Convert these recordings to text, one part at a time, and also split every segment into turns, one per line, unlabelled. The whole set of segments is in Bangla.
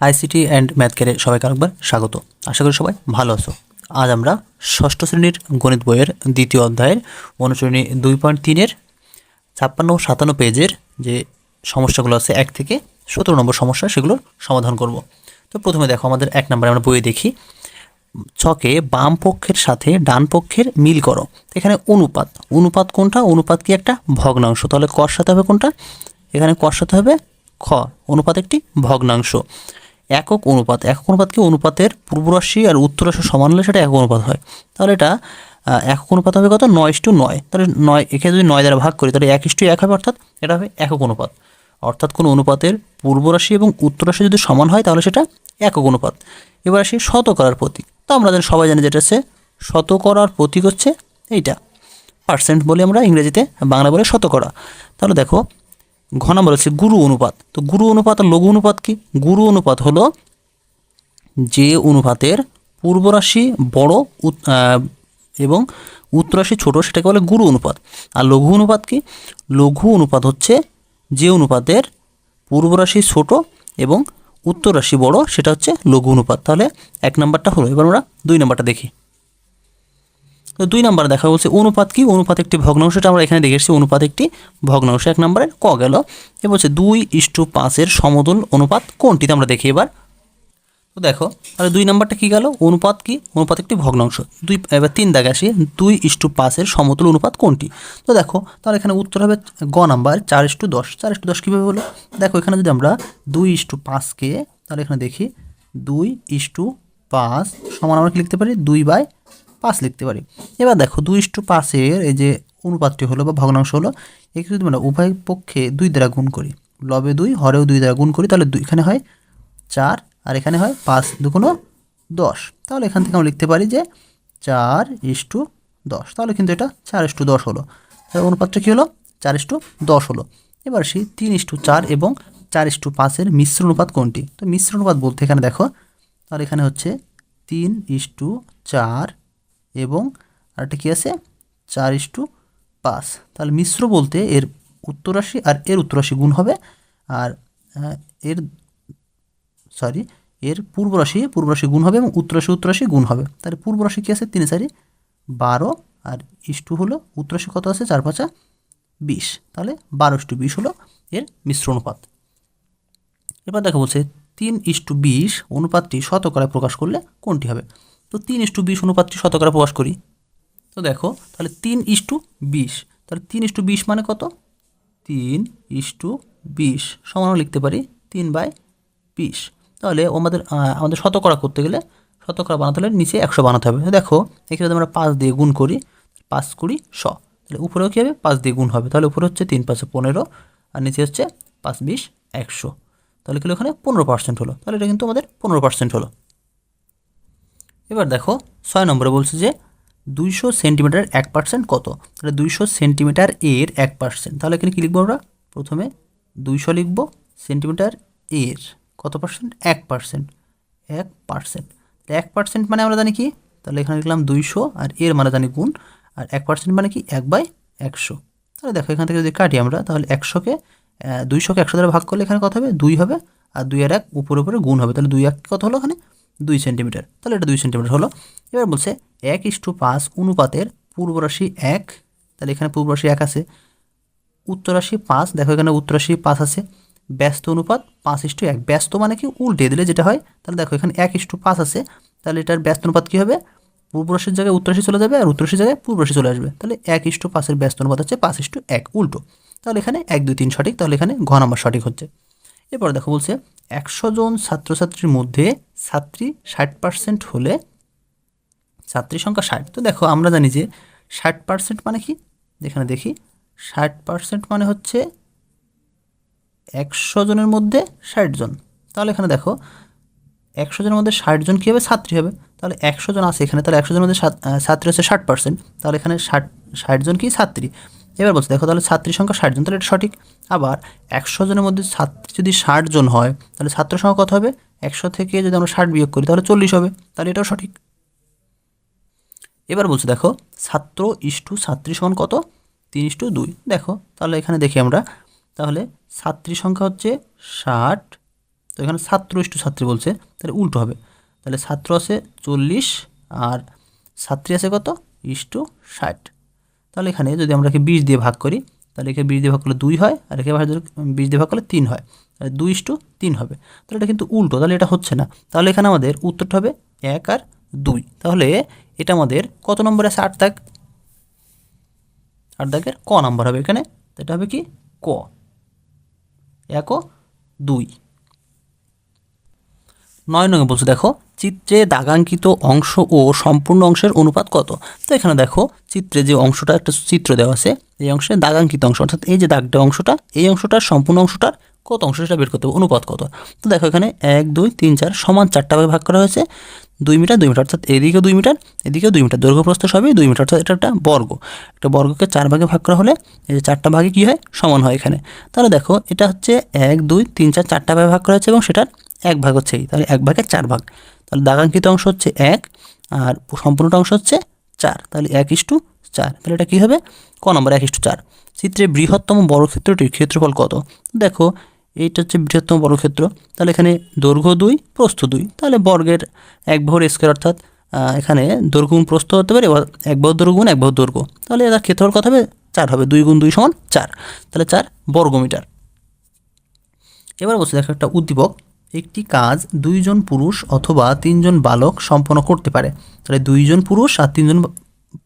আইসিটি অ্যান্ড ম্যাথ কেয়ারে সবাইকে আরেকবার স্বাগত। আশা করি সবাই ভালো আছো। আজ আমরা ষষ্ঠ শ্রেণির গণিত বইয়ের দ্বিতীয় অধ্যায়ের অনুশ্রেণী দুই পয়েন্ট তিনের ছাপ্পান্ন সাতান্ন পেজের যে সমস্যাগুলো আছে এক থেকে সতেরো নম্বর সমস্যা সেগুলোর সমাধান করব। তো প্রথমে দেখো আমাদের এক নম্বরে আমরা বইয়ে দেখি, ছকে বাম পক্ষের সাথে ডান পক্ষের মিল করো। এখানে অনুপাত অনুপাত কোনটা? অনুপাত কি একটা? ভগ্নাংশ। তাহলে কর সাথে হবে কোনটা? এখানে কর সাথে হবে খ, অনুপাত একটি ভগ্নাংশ। একক অনুপাত একক অনুপাত কি? অনুপাতের পূর্বরাশি আর উত্তরাশি সমান হলে সেটা একক অনুপাত হয়। তাহলে এটা একক অনুপাত হবে কত? নয় ইস্টু নয়। তাহলে নয় এখানে যদি নয় দ্বারা ভাগ করি, তাহলে এক ইস্টু এক হবে, অর্থাৎ এটা হবে একক অনুপাত। অর্থাৎ কোনো অনুপাতের পূর্বরাশি এবং উত্তরাশি যদি সমান হয়, তাহলে সেটা একক অনুপাত। এবার আসি শতকরার প্রতীক। তো আমরা জানি সবাই জানি যেটা হচ্ছে, শতকরার প্রতীক হচ্ছে এইটা। পার্সেন্ট বলে আমরা ইংরেজিতে, বাংলা বলে শতকরা। তাহলে দেখো ঘ নম্বর হচ্ছে গুরু অনুপাত। তো গুরু অনুপাত আর লঘু অনুপাত কি? গুরু অনুপাত হলো যে অনুপাতের পূর্বরাশি বড় এবং উত্তরাশি ছোট, সেটাকে বলে গুরু অনুপাত। আর লঘু অনুপাত কি? লঘু অনুপাত হচ্ছে যে অনুপাতের পূর্বরাশি ছোট এবং উত্তরাশি বড়, সেটা হচ্ছে লঘু অনুপাত। তাহলে এক নাম্বারটা হলো, এবার আমরা দুই নাম্বারটা দেখি। তো দুই নাম্বার দেখা বলছে অনুপাত কি? অনুপাত একটি ভগ্নাংশটা আমরা এখানে দেখে এসেছি, অনুপাত একটি ভগ্নাংশ এক নম্বরে ক গেল। এ বলছে দুই ইস্টু পাঁচের সমতুল অনুপাত কোনটিতে? আমরা দেখি এবার। তো দেখো, তাহলে দুই নাম্বারটা কি গেল? অনুপাত কি? অনুপাত একটি ভগ্নাংশ দুই, এবার তিন দাগে আসি। দুই ইস্টু পাঁচের সমতুল অনুপাত কোনটি? তো দেখো, তাহলে এখানে উত্তর হবে গ নাম্বার, চার ইস্টু দশ। চার ইস্টু দশ কীভাবে হলো? দেখো, এখানে যদি আমরা দুই ইস্টু পাঁচকে, তাহলে এখানে দেখি, দুই ইস্টু পাঁচ সমান আমরা লিখতে পারি? দুই বাই পাঁচ লিখতে পারি। এবার দেখো দুই ইস্টু পাঁচের এই যে অনুপাতটি হলো বা ভগ্নাংশ হলো, একে যদি আমরা উভয় পক্ষে দুই দ্বারা গুণ করি, লবে দুই, হরেও দুই দ্বারা গুণ করি, তাহলে দুই এখানে হয় চার আর এখানে হয় পাঁচ দুগুণ দশ। তাহলে এখান থেকে আমরা লিখতে পারি যে চার ইস্টু দশ। তাহলে কিন্তু এটা চার ইস্টু দশ হলো। তাহলে অনুপাতটা কী হলো? চার ইস্টু দশ হলো। এবার আসি তিন ইস্টু চার এবং চার ইস্টু পাঁচের মিশ্র অনুপাত কোনটি? তো মিশ্র অনুপাত বলতে এখানে দেখো, তাহলে এখানে হচ্ছে তিন ইস্টু চার এবং আরেকটা কী আছে? চার ইস টু পাঁচ। তাহলে মিশ্র বলতে এর উত্তরাশি আর এর উত্তরাশি গুণ হবে। আর এর সরি এর পূর্বরাশি পূর্বরাশি গুণ হবে এবং উত্তরাশি উত্তরাশি গুণ হবে। তাহলে পূর্বরাশি কী আছে? তিনে চারি, বারো আর ইস্টু হলো উত্তরাশি কত আছে? চার পাঁচা বিশ। তাহলে বারো ইস্টু বিশ হলো এর মিশ্র অনুপাত। এবার দেখা বলছে, তিন ইস্টু বিশ অনুপাতটি শতকরায় প্রকাশ করলে কোনটি হবে? তো তিন ইস্টু বিশ অনুপাতটি শতকরা প্রকাশ করি। তো দেখো, তাহলে তিন ইস্টু বিশ। তাহলে তিন ইস্টু বিশ মানে কত? তিন ইস্টু বিশ। সমান লিখতে পারি, তিন বাই বিশ। তাহলে আমাদের আমাদের শতকরা করতে গেলে শতকরা বানাতে হলে নিচে একশো বানাতে হবে। দেখো, এখানে যদি আমরা পাঁচ দিয়ে গুণ করি, পাঁচ কুড়ি শ। তাহলে উপরেও কী হবে? পাঁচ দিয়ে গুণ হবে। তাহলে উপরে হচ্ছে তিন পাঁচে পনেরো, আর নিচে হচ্ছে পাঁচ বিশ একশো। তাহলে কি ওখানে পনেরো পার্সেন্ট হলো। তাহলে এটা কিন্তু আমাদের পনেরো পার্সেন্ট হলো। এবার দেখো ছয় নম্বরে বলছে যে দুইশো সেন্টিমিটার এক পার্সেন্ট কত? তাহলে দুইশো সেন্টিমিটার এর এক পার্সেন্ট। তাহলে এখানে কী লিখব আমরা? প্রথমে দুইশো লিখব সেন্টিমিটার এর। কত পার্সেন্ট? এক পার্সেন্ট। এক পার্সেন্ট। এক পার্সেন্ট মানে আমরা জানি কি? তাহলে এখানে লিখলাম দুইশো আর এর মানে জানি গুণ। আর এক পার্সেন্ট মানে কি? এক বাই একশো। তাহলে দেখো এখান থেকে যদি কাটি আমরা, তাহলে একশোকে দুইশোকে একশো দ্বারা ভাগ করলে এখানে কত হবে? দুই হবে। আর দুই আর এক উপরে উপরে গুণ হবে। তাহলে দুই এক কত হলো এখানে? দুই সেন্টিমিটার তাহলে এটা দুই সেন্টিমিটার হলো। এবার বলছে এক ইস্টু পাঁচ অনুপাতের পূর্বরাশি এক, তাহলে এখানে পূর্বরাশি এক আছে। উত্তরাশি পাঁচ, দেখো এখানে উত্তরাশি পাঁচ আছে। ব্যস্ত অনুপাত পাঁচ ইস্টু এক। ব্যস্ত মানে কি? উল্টে দিলে যেটা হয়, তাহলে দেখো এখানে এক ইস্টু পাঁচ আছে। তাহলে এটার ব্যস্ত অনুপাত কী হবে? পূর্বরাশির জায়গায় উত্তরাশি চলে যাবে আর উত্তরাশির জায়গায় পূর্বরাশি চলে আসবে। তাহলে এক ইস্টু পাঁচের ব্যস্ত অনুপাত হচ্ছে পাঁচ ইস্টু এক। উল্টো। তাহলে এখানে এক, দুই, তিন সঠিক। তাহলে এখানে ঘ নম্বর সঠিক হচ্ছে। এরপর দেখো বলছে, একশো জন ছাত্রছাত্রীর মধ্যে ছাত্রী ষাট পার্সেন্ট হলে ছাত্রীর সংখ্যা ষাট। তো দেখো, আমরা জানি যে ষাট পার্সেন্ট মানে কি? যেখানে দেখি, ষাট পার্সেন্ট মানে হচ্ছে একশো জনের মধ্যে ষাট জন। তাহলে এখানে দেখো, একশো জনের মধ্যে ষাট জন কী হবে? ছাত্রী হবে। তাহলে একশো জন আছে এখানে, তাহলে একশো জনের মধ্যে ছাত্রী হচ্ছে ষাট পার্সেন্ট তাহলে এখানে ষাট ষাট জন কি? ছাত্রী। এবার বলছে, দেখো তাহলে ছাত্রীর সংখ্যা ষাট জন, তাহলে এটা সঠিক। আবার একশো জনের মধ্যে ছাত্রী যদি ষাট জন হয়, তাহলে ছাত্র সংখ্যা কত হবে? একশো থেকে যদি আমরা ষাট বিয়োগ করি, তাহলে চল্লিশ হবে। তাহলে এটাও সঠিক। এবার বলছে, দেখো, ছাত্র ইস্টু ছাত্রী সমান কত? তিন ইস্টু দুই। দেখো, তাহলে এখানে দেখি আমরা, তাহলে ছাত্রী সংখ্যা হচ্ছে ষাট। তো এখানে ছাত্র ইস্টু ছাত্রী বলছে, তাহলে উল্টো হবে। তাহলে ছাত্র আছে চল্লিশ, আর ছাত্রী আছে কত? ইস্টু ষাট। তাহলে এখানে যদি আমরা একে বিশ দিয়ে ভাগ করি, তাহলে একে বিশ দিয়ে ভাগ করলে দুই হয়, আর একে বিশ দিয়ে ভাগ করলে তিন হয়, তাহলে দুই ইস্টু তিন হবে। তাহলে এটা কিন্তু উল্টো, তাহলে এটা হচ্ছে না। তাহলে এখানে আমাদের উত্তরটা হবে এক আর দুই। তাহলে এটা আমাদের কত নম্বর আছে আট দাগ? আট দাগের ক নাম্বার হবে এখানে। এটা হবে কি? ক। এক ও দুই। নয় নয় বলছে, দেখো, চিত্রে দাগাঙ্কিত অংশ ও সম্পূর্ণ অংশের অনুপাত কত? তো এখানে দেখো, চিত্রে যে অংশটা, একটা চিত্র দেওয়া আছে, এই অংশে দাগাঙ্কিত অংশ, অর্থাৎ এই যে দাগটা অংশটা, এই অংশটার সম্পূর্ণ অংশটার কত অংশ, সেটা বের করতে হবে, অনুপাত কত? তো দেখো এখানে এক, দুই, তিন, চার সমান চারটা ভাগে ভাগ করা হয়েছে, দুই মিটার দুই মিটার, অর্থাৎ এদিকেও দুই মিটার, এদিকেও দুই মিটার, দৈর্ঘ্য প্রস্থ সবই দুই মিটার, অর্থাৎ এটা একটা বর্গ। একটা বর্গকে চার ভাগে ভাগ করা হলে এই যে চারটা ভাগে কী হয়? সমান হয় এখানে। তাহলে দেখো, এটা হচ্ছে এক, দুই, তিন, চার, চারটা ভাগে ভাগ করা হয়েছে এবং সেটার এক ভাগ হচ্ছে এই, তাহলে এক ভাগে চার ভাগ। তাহলে দাগাঙ্কিত অংশ হচ্ছে এক, আর সম্পূর্ণটা অংশ হচ্ছে চার। তাহলে এক ইস্টু চার। তাহলে এটা কী হবে? ক নম্বর, এক ইস্টু চার। চিত্রে বৃহত্তম বর্গক্ষেত্রটির ক্ষেত্রফল কত? দেখো, এইটা হচ্ছে বৃহত্তম বর্গক্ষেত্র। তাহলে এখানে দৈর্ঘ্য দুই, প্রস্থ দুই। তাহলে বর্গের এক ভর স্কোয়ার অর্থাৎ এখানে দৈর্ঘ্য গুণ প্রস্থ হতে পারে এক বহু দৈর্ঘ্য গুণ এক বহু দৈর্ঘ্য। তাহলে এটার ক্ষেত্রফল কত হবে? চার হবে। দুই গুণ দুই সমান চার। তাহলে চার বর্গমিটার। এবার বলছে, দেখো একটা উদ্দীপক। একটি কাজ দুইজন পুরুষ অথবা তিনজন বালক সম্পন্ন করতে পারে। তাহলে দুইজন পুরুষ আর তিনজন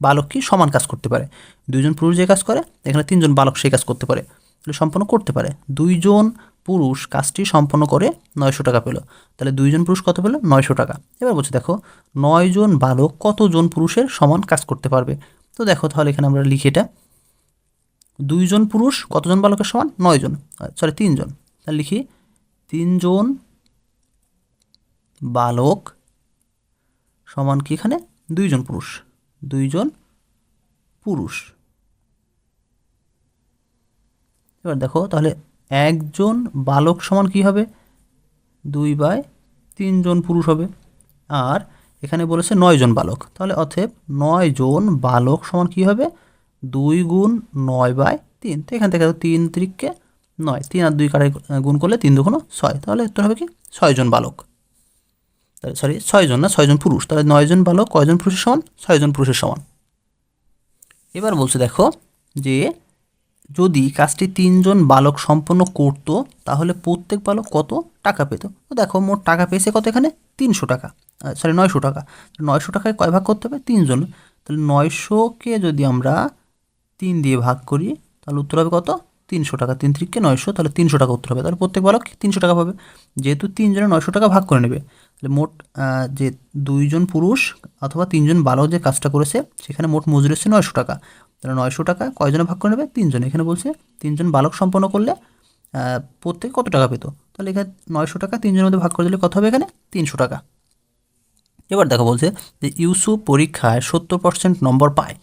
বালক কি সমান কাজ করতে পারে। দুইজন পুরুষ যে কাজ করে, এখানে তিনজন বালক সেই কাজ করতে পারে। তাহলে সম্পন্ন করতে পারে। দুইজন পুরুষ কাজটি সম্পন্ন করে নয়শো টাকা পেল। তাহলে দুইজন পুরুষ কত পেল? নয়শো টাকা। এবার বলছে দেখো, নয়জন বালক কতজন পুরুষের সমান কাজ করতে পারবে? তো দেখো তাহলে এখানে আমরা লিখি এটা। দুইজন পুরুষ কতজন বালকের সমান? নয়জন। সরি তিনজন। তাহলে লিখি, তিনজন বালক সমান কি এখানে? দুইজন পুরুষ। দুইজন পুরুষ। এবার দেখো, তাহলে একজন বালক সমান কি হবে? দুই বাই তিনজন পুরুষ হবে। আর এখানে বলেছে নয়জন বালক। তাহলে অতএব নয়জন বালক সমান কি হবে? দুই গুণ নয় বাই তিন। তো এখান থেকে তিন তিরিককে নয়। তিন আর দুই কাটায় গুণ করলে তিন দুগুণ ছয়। তাহলে উত্তর হবে কি? ছয়জন বালক। তাহলে সরি ছয়জন না? ছয়জন পুরুষ। তাহলে নয়জন বালক কয়জন পুরুষের সমান? ছয়জন পুরুষের সমান। এবার বলছে দেখো যে যদি কাজটি তিনজন বালক সম্পন্ন করত, তাহলে প্রত্যেক বালক কত? টাকা পেত। তো দেখো মোট টাকা পেয়েছে কত এখানে? তিনশো টাকা। সরি নয়শো টাকা। নয়শো টাকায় কয় ভাগ করতে হবে? তিনজন। তাহলে নয়শোকে যদি আমরা তিন দিয়ে ভাগ করি, তাহলে উত্তর হবে কত? তিনশো টাকা, তিন ত্রিককে নয়শো, তাহলে তিনশো টাকা উত্তর হবে। তাহলে প্রত্যেক বালক তিনশো টাকা পাবে। যেহেতু তিনজনে নয়শো টাকা ভাগ করে নেবে, তাহলে মোট যে দুইজন পুরুষ অথবা তিনজন বালক যে কাজটা করেছে, সেখানে মোট মজুরি হচ্ছে নয়শো টাকা। তাহলে নয়শো টাকা কয়জনে ভাগ করে নেবে? তিনজনে। এখানে বলছে তিনজন বালক সম্পন্ন করলে প্রত্যেকে কত টাকা পেতো? তাহলে এখানে নয়শো টাকা তিনজনের মধ্যে ভাগ করে দিলে কত হবে এখানে? তিনশো টাকা। এবার দেখো বলছে যে ইউসুফ পরীক্ষায় সত্তর পার্সেন্ট নম্বর পায়।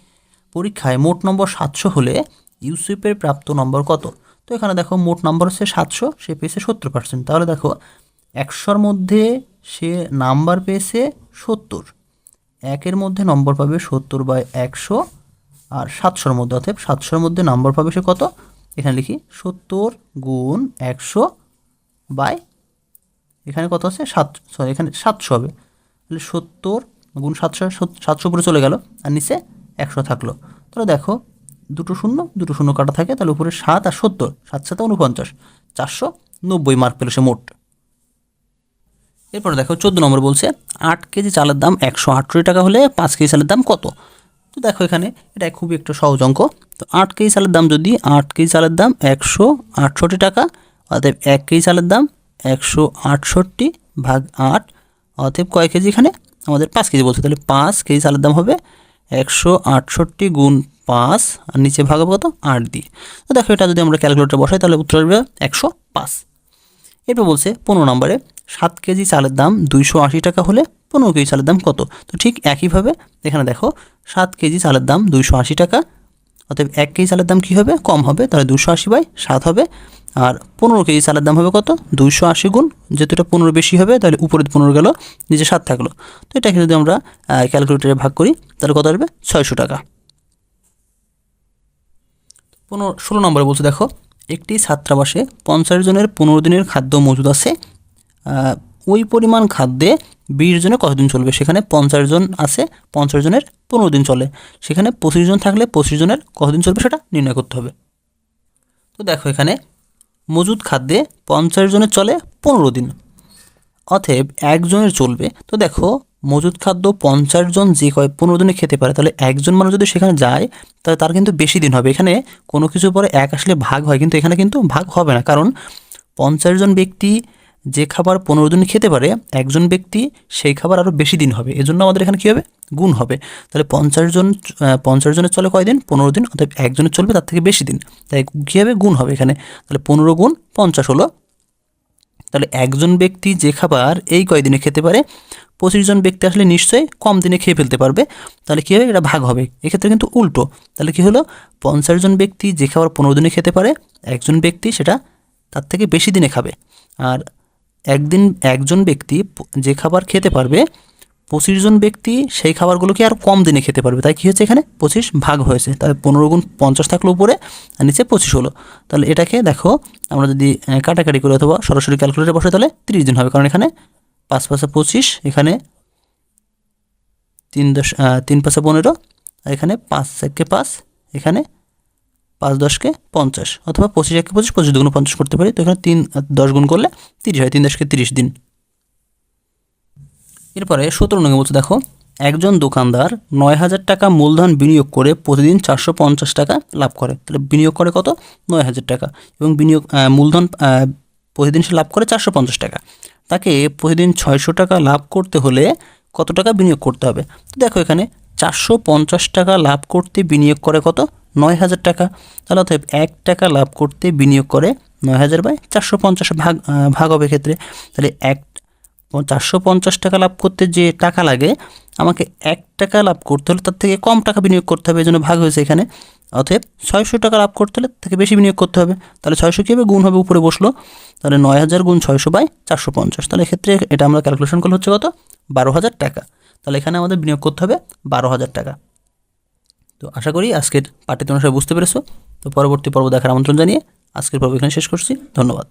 পরীক্ষায় মোট নম্বর সাতশো হলে ইউসুফের প্রাপ্ত নম্বর কত? তো এখানে দেখো মোট নম্বর হচ্ছে সাতশো, সে পেয়েছে সত্তর পার্সেন্ট তাহলে দেখো, একশোর মধ্যে সে নাম্বার পেয়েছে সত্তর। একের মধ্যে নম্বর পাবে সত্তর বাই একশো, আর সাতশোর মধ্যে অর্থাৎ সাতশোর মধ্যে নম্বর পাবে সে কত? এখানে লিখি, সত্তর গুণ একশো বাই, এখানে কত আছে? সাত সরি এখানে সাতশো হবে। তাহলে সত্তর গুণ সাতশো সাতশো উপরে চলে গেল, আর নিচে একশো থাকল। তাহলে দেখো দুটো শূন্য দুটো শূন্য কাটা থাকে, তাহলে উপরে সাত আর সত্তর, সাত সাথে উনপঞ্চাশ চারশো নব্বই মার্ক পেল সে মোট। এরপরে দেখো, চোদ্দ নম্বর বলছে, আট কেজি চালের দাম একশো আটষট্টি টাকা হলে পাঁচ কেজি চালের দাম কত? তো দেখো এখানে এটা খুবই একটা সহজ অঙ্ক। তো আট কেজি চালের দাম যদি আট কেজি চালের দাম একশো আটষট্টি টাকা, অতএব এক কেজি চালের দাম একশো আটষট্টি ভাগ আট, অতএব কয় কেজি এখানে? আমাদের পাঁচ কেজি বলছে, তাহলে পাঁচ কেজি চালের দাম হবে একশো আটষট্টি গুণ পাঁচ, আর নিচে ভাগ কত? আট দিয়ে। তো দেখো এটা যদি আমরা ক্যালকুলেটর বসাই, তাহলে উত্তর আসবে একশো পাঁচ। এরপর বলছে পনেরো নম্বরে, সাত কেজি চালের দাম দুইশো আশি টাকা হলে পনেরো কেজি চালের দাম কত? তো ঠিক একইভাবে এখানে দেখো, সাত কেজি চালের দাম দুইশো আশি টাকা, অতএব এক কেজি চালের দাম কী হবে? কম হবে, তাহলে দুশো আশি বাই সাত হবে। আর পনেরো কেজি চালের দাম হবে কত? দুইশো আশি গুণ, যেহেতু এটা পনেরো বেশি হবে, তাহলে উপরে পনেরো গেল, নিচে সাত থাকল। তো এটাকে যদি আমরা ক্যালকুলেটারে ভাগ করি, তাহলে কত আসবে? ছয়শো টাকা। পনেরো ষোলো নম্বরে বলছে, দেখো, একটি ছাত্রাবাসে পঞ্চাশ জনের পনেরো দিনের খাদ্য মজুদ আছে। ওই পরিমাণ খাদ্যে বিশ জনে কতদিন চলবে? সেখানে পঞ্চাশ জন আছে, পঞ্চাশ জনের পনেরো দিন চলে। সেখানে পঁচিশ জন থাকলে পঁচিশ জনের কতদিন চলবে সেটা নির্ণয় করতে হবে। তো দেখো এখানে মজুদ খাদ্যে পঞ্চাশ জনের চলে পনেরো দিন। অতএব একজনের চলবে। তো দেখো, মজুদ খাদ্য পঞ্চাশ জন যে কয় পনেরো দিনে খেতে পারে, তাহলে একজন মানুষ যদি সেখানে যায়, তাহলে তার কিন্তু বেশি দিন হবে। এখানে কোনো কিছু পরে এক আসলে ভাগ হয়, কিন্তু এখানে কিন্তু ভাগ হবে না। কারণ পঞ্চাশ জন ব্যক্তি যে খাবার পনেরো দিন খেতে পারে, একজন ব্যক্তি সেই খাবার আরও বেশি দিন হবে। এজন্য আমাদের এখানে কী হবে? গুণ হবে। তাহলে পঞ্চাশ জন পঞ্চাশ জনের চলে কয়দিন পনেরো দিন। অর্থাৎ একজনের চলবে, তার থেকে বেশি দিন। তাই কী হবে? গুণ হবে এখানে। তাহলে পনেরো গুণ পঞ্চাশ হলো তাহলে একজন ব্যক্তি যে খাবার এই কয়দিনে খেতে পারে? পঁচিশ জন ব্যক্তি আসলে নিশ্চয়ই কম দিনে খেয়ে ফেলতে পারবে। তাহলে কী হবে? এটা ভাগ হবে। এক্ষেত্রে কিন্তু উল্টো। তাহলে কী হলো? পঞ্চাশ জন ব্যক্তি যে খাবার পনেরো দিনে খেতে পারে, একজন ব্যক্তি সেটা তার থেকে বেশি দিনে খাবে। আর একদিন একজন ব্যক্তি যে খাবার খেতে পারবে পঁচিশ জন ব্যক্তি সেই খাবারগুলোকে আর কম দিনে খেতে পারবে? তাই কী হচ্ছে এখানে? পঁচিশ ভাগ হয়েছে। তাহলে পনেরো গুণ পঞ্চাশ থাকল উপরে আর নিচে পঁচিশ হলো। তাহলে এটাকে দেখো, আমরা যদি কাটাকাটি করে অথবা সরাসরি ক্যালকুলেটরে বসে তাহলে তিরিশ দিন হবে। কারণ এখানে পাঁচ পাঁচে পঁচিশ, এখানে তিন দশ তিন পাঁচে পনেরো, আর এখানে পাঁচ একে পাঁচ, এখানে পাঁচ দশকে পঞ্চাশ। অথবা পঁচিশ একে পঁচিশ পঁচিশ দুগুণ পঞ্চাশ করতে পারি। তো এখানে তিন দশ গুণ করলে তিরিশ হয়। তিন দশকে তিরিশ দিন। এরপরে সতেরো নঙ্গে বলছে, দেখো, একজন দোকানদার নয় হাজার টাকা মূলধন বিনিয়োগ করে প্রতিদিন চারশো পঞ্চাশ টাকা লাভ করে। তাহলে বিনিয়োগ করে কত? নয় হাজার টাকা। এবং বিনিয়োগ মূলধন প্রতিদিন সে লাভ করে চারশো পঞ্চাশ টাকা। তাকে প্রতিদিন ছয়শো টাকা লাভ করতে হলে কত টাকা বিনিয়োগ করতে হবে? তো দেখো এখানে চারশো পঞ্চাশ টাকা লাভ করতে বিনিয়োগ করে কত? নয় হাজার টাকা। তাহলে অতএব এক টাকা লাভ করতে বিনিয়োগ করে নয় হাজার বাই চারশো পঞ্চাশ ভাগ ভাগ হবে ক্ষেত্রে তাহলে এক চারশো পঞ্চাশ টাকা লাভ করতে যে টাকা লাগে, আমাকে এক টাকা লাভ করতে হলে তার থেকে কম টাকা বিনিয়োগ করতে হবে এই জন্য ভাগ হয়েছে এখানে। অতএব ছয়শো টাকা লাভ করতে হলে তার থেকে বেশি বিনিয়োগ করতে হবে। তাহলে ছয়শো কী হবে গুণ হবে উপরে বসল? তাহলে নয় হাজার গুণ ছয়শো বাই চারশো পঞ্চাশ। তাহলে এক্ষেত্রে এটা আমরা ক্যালকুলেশন করলে হচ্ছে কত? বারো হাজার টাকা। তাহলে এখানে আমাদের বিনিয়োগ করতে হবে বারো হাজার টাকা। তো আশা করি আজকের পাঠটি তোমরা সবাই বুঝতে পেরেছ। তো পরবর্তী পর্ব দেখার আমন্ত্রণ জানিয়ে আজকের পর্ব এখানে শেষ করছি। ধন্যবাদ।